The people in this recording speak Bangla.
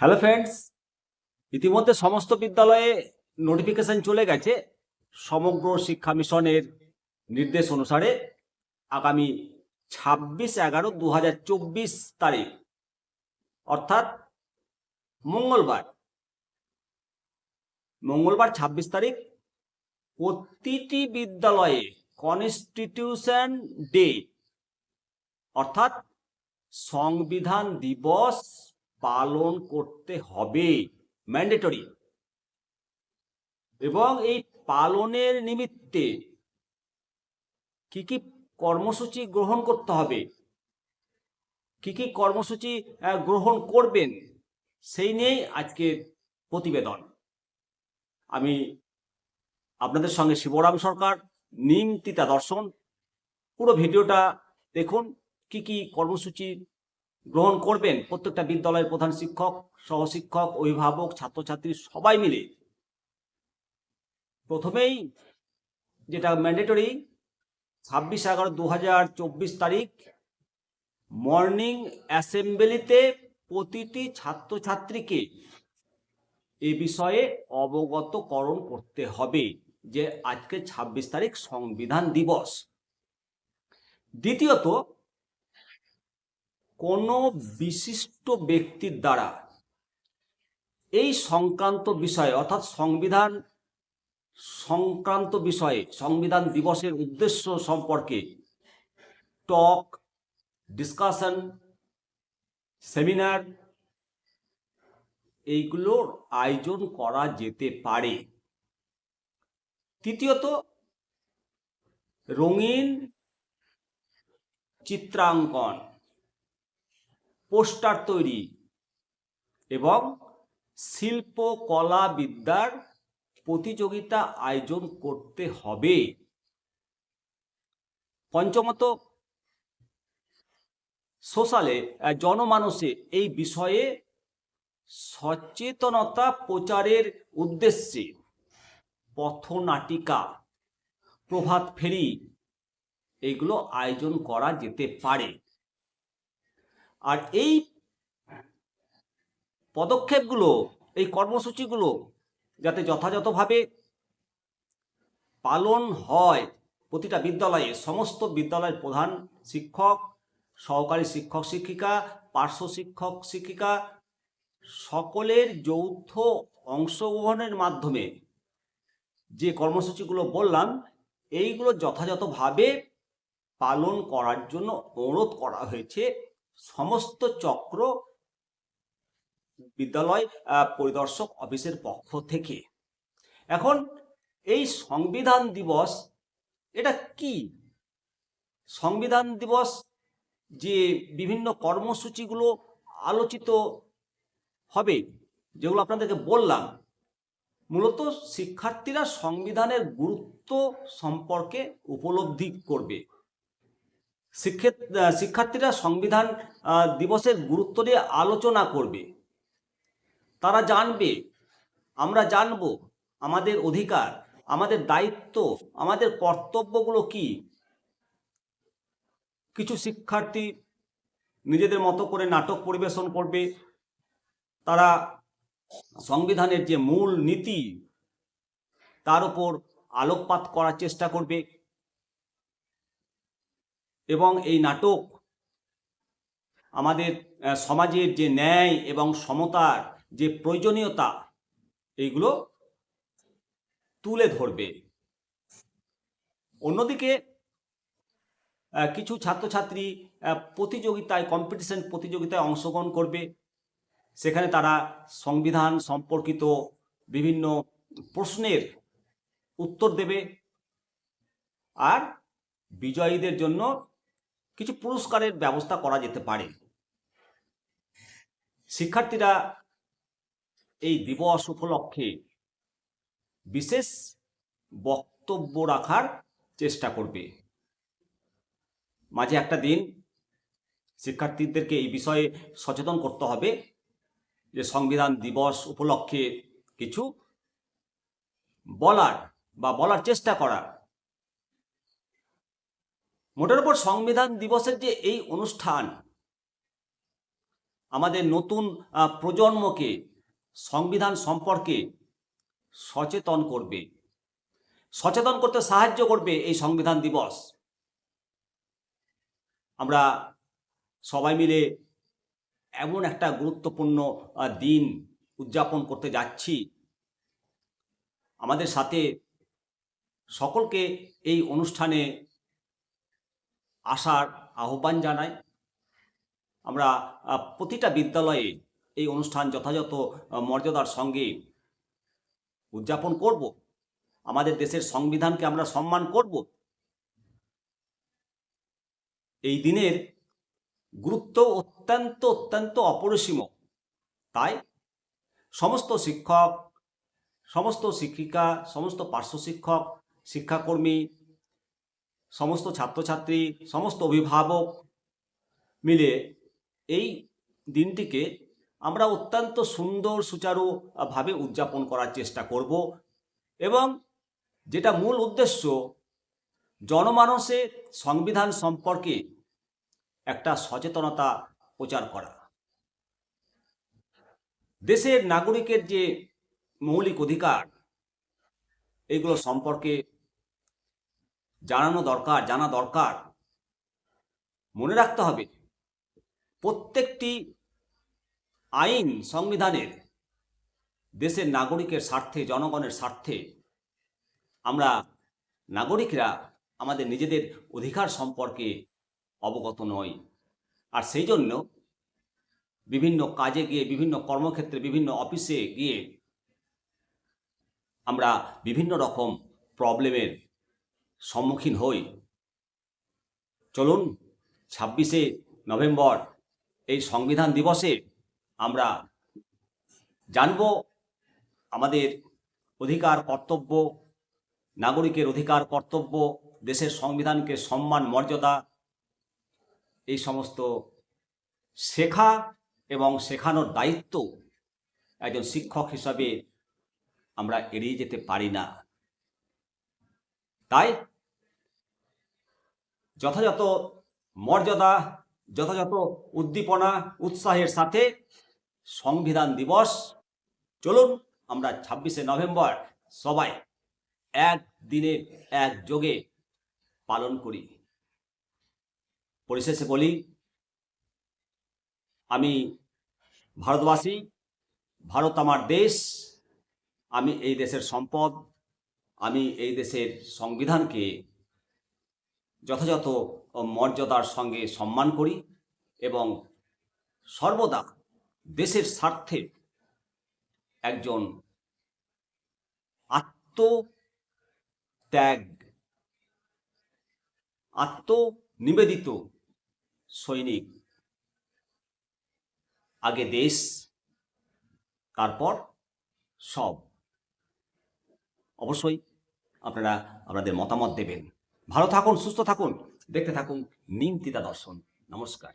হ্যালো ফ্রেন্ডস ইতিমধ্যে সমস্ত বিদ্যালয়ে নোটিফিকেশন চলে গেছে। সমগ্র শিক্ষা মিশনের নির্দেশ অনুসারে আগামী ছাব্বিশ এগারো দু তারিখ, অর্থাৎ মঙ্গলবার মঙ্গলবার ছাব্বিশ তারিখ, প্রতিটি বিদ্যালয়ে কনস্টিটিউশন ডে অর্থাৎ সংবিধান দিবস পালন করতে হবে ম্যান্ডেটরি এবং এই পালনের নিমিত্তে কি কি কর্মসূচি গ্রহণ করতে হবে, কি কি কর্মসূচি গ্রহণ করবেন, সেই নিয়েই আজকের প্রতিবেদন। আমি আপনাদের সঙ্গে শিবরাম সরকার, নিম তিতা দর্শন, পুরো ভিডিওটা দেখুন, কি কি কর্মসূচি গ্রহণ করবেন প্রত্যেকটা বিদ্যালয়ের প্রধান শিক্ষক, সহশিক্ষক, অভিভাবক, ছাত্রছাত্রী সবাই মিলে। প্রথমেই যেটা ম্যান্ডেটরি ছাব্বিশ এগারো দু তারিখ মর্নিং অ্যাসেম্বলিতে প্রতিটি ছাত্রছাত্রীকে এ বিষয়ে অবগতকরণ করতে হবে যে আজকে ছাব্বিশ তারিখ সংবিধান দিবস। দ্বিতীয়ত কোনো বিশিষ্ট ব্যক্তির দ্বারা এই সংক্রান্ত বিষয়ে, অর্থাৎ সংবিধান, সংক্রান্ত বিষয়ে, সংবিধান দিবসের উদ্দেশ্য সম্পর্কে টক, ডিসকাশন, সেমিনার এইগুলোর আয়োজন করা যেতে পারে। তৃতীয়ত, রঙিন চিত্রাঙ্কন। পোস্টার তৈরি এবং শিল্পকলা বিদ্যার প্রতিযোগিতা আয়োজন করতে হবে। পঞ্চমত, সোশ্যালে জনমানসে এই বিষয়ে সচেতনতা প্রচারের উদ্দেশ্যে পথনাটিকা প্রভাত ফেরি এগুলো আয়োজন করা যেতে পারে। আর এই পদক্ষেপগুলো, এই কর্মসূচিগুলো যাতে যথাযথভাবে পালন হয় প্রতিটা বিদ্যালয়ে, সমস্ত বিদ্যালয়ের প্রধান শিক্ষক, সহকারী শিক্ষক শিক্ষিকা, পার্শ্ব শিক্ষক শিক্ষিকা, সকলের যৌথ অংশগ্রহণের মাধ্যমে যে কর্মসূচিগুলো বললাম, এইগুলো যথাযথভাবে পালন করার জন্য অনুরোধ করা হয়েছে। সমস্ত চক্র বিদ্যালয় পরিদর্শক অফিসের পক্ষ থেকে। এখন এই সংবিধান দিবস এটা কি? সংবিধান দিবস যে বিভিন্ন কর্মসূচিগুলো আলোচিত হবে, যেগুলো আপনাদেরকে বললাম, মূলত শিক্ষার্থীরা সংবিধানের গুরুত্ব সম্পর্কে উপলব্ধি করবে। শিক্ষার্থীরা সংবিধান দিবসের গুরুত্ব নিয়ে আলোচনা করবে। তারা জানবে, আমরা জানব আমাদের অধিকার, আমাদের দায়িত্ব, আমাদের কর্তব্যগুলো কি। কিছু শিক্ষার্থী নিজেদের মতো করে নাটক পরিবেশন করবে। তারা সংবিধানের যে মূল নীতি, তার উপর আলোকপাত করার চেষ্টা করবে। এবং এই নাটক আমাদের সমাজের যে ন্যায় এবং সমতার যে প্রয়োজনীয়তা, এইগুলো তুলে ধরবে। অন্যদিকে কিছু ছাত্রছাত্রী প্রতিযোগিতায় কম্পিটিশন প্রতিযোগিতায় অংশগ্রহণ করবে। সেখানে তারা সংবিধান সম্পর্কিত বিভিন্ন প্রশ্নের উত্তর দেবে। আর বিজয়ীদের জন্য কিছু পুরস্কারের ব্যবস্থা করা যেতে পারে। শিক্ষার্থীরা এই দিবস উপলক্ষে বিশেষ বক্তব্য রাখার চেষ্টা করবে। মাঝে একটা দিন শিক্ষার্থীদেরকে এই বিষয়ে সচেতন করতে হবে যে সংবিধান দিবস উপলক্ষে কিছু বলার বা বলার চেষ্টা করা মোটের উপর সংবিধান দিবসের যে এই অনুষ্ঠান, আমাদের নতুন প্রজন্মকে, সংবিধান সম্পর্কে সচেতন করবে। সচেতন করতে সাহায্য করবে এই সংবিধান দিবস। আমরা সবাই মিলে এমন একটা গুরুত্বপূর্ণ দিন উদযাপন করতে যাচ্ছি। আমাদের সাথে সকলকে এই অনুষ্ঠানে আসার আহ্বান জানাই। আমরা প্রতিটা বিদ্যালয়ে এই অনুষ্ঠান যথাযথ মর্যাদার সঙ্গে উদযাপন করব। আমাদের দেশের সংবিধানকে আমরা সম্মান করব। এই দিনের গুরুত্ব অত্যন্ত অত্যন্ত অপরিসীম। তাই সমস্ত শিক্ষক, সমস্ত শিক্ষিকা, সমস্ত পার্শ্ব শিক্ষক, শিক্ষাকর্মী সমস্ত ছাত্রছাত্রী, সমস্ত অভিভাবক মিলে এই দিনটিকে আমরা অত্যন্ত সুন্দর সুচারুভাবে উদযাপন করার চেষ্টা করব এবং যেটা মূল উদ্দেশ্য, জনমানসে সংবিধান সম্পর্কে একটা সচেতনতা প্রচার করা। দেশের নাগরিকের যে মৌলিক অধিকার, এগুলো সম্পর্কে জানানো দরকার, জানা দরকার। মনে রাখতে হবে, প্রত্যেকটি আইন সংবিধানের দেশের নাগরিকের স্বার্থে, জনগণের স্বার্থে আমরা নাগরিকরা আমাদের নিজেদের অধিকার সম্পর্কে অবগত নই। আর সেই জন্য বিভিন্ন কাজে গিয়ে, বিভিন্ন কর্মক্ষেত্রে, বিভিন্ন অফিসে গিয়ে আমরা বিভিন্ন রকম প্রবলেমের সম্মুখীন হই। চলুন, ছাব্বিশে নভেম্বর এই সংবিধান দিবসে আমরা জানব আমাদের অধিকার কর্তব্য, নাগরিকের অধিকার কর্তব্য, দেশের সংবিধানকে সম্মান, মর্যাদা, এই সমস্ত শেখা এবং শেখানোর দায়িত্ব একজন শিক্ষক হিসাবে আমরা এড়িয়ে যেতে পারি না। তাই যথাযথ মর্যাদা, যথাযথ উদ্দীপনা, উৎসাহের সাথে সংবিধান দিবস। চলুন, আমরা ছাব্বিশে নভেম্বর সবাই এক দিনে, এক যোগে পালন করি। পরিশেষে বলি, আমি ভারতবাসী, ভারত আমার দেশ, আমি এই দেশের সম্পদ, আমি এই দেশের সংবিধানকে যথাযথ মর্যাদার সঙ্গে সম্মান করি এবং সর্বদা দেশের স্বার্থে একজন আত্মত্যাগ, আত্মনিবেদিত সৈনিক। আগে দেশ, তারপর সব। অবশ্যই আপনারা, আপনাদের মতামত দেবেন। ভালো থাকুন সুস্থ থাকুন। দেখতে থাকুন নিমতিতা দর্শন। নমস্কার।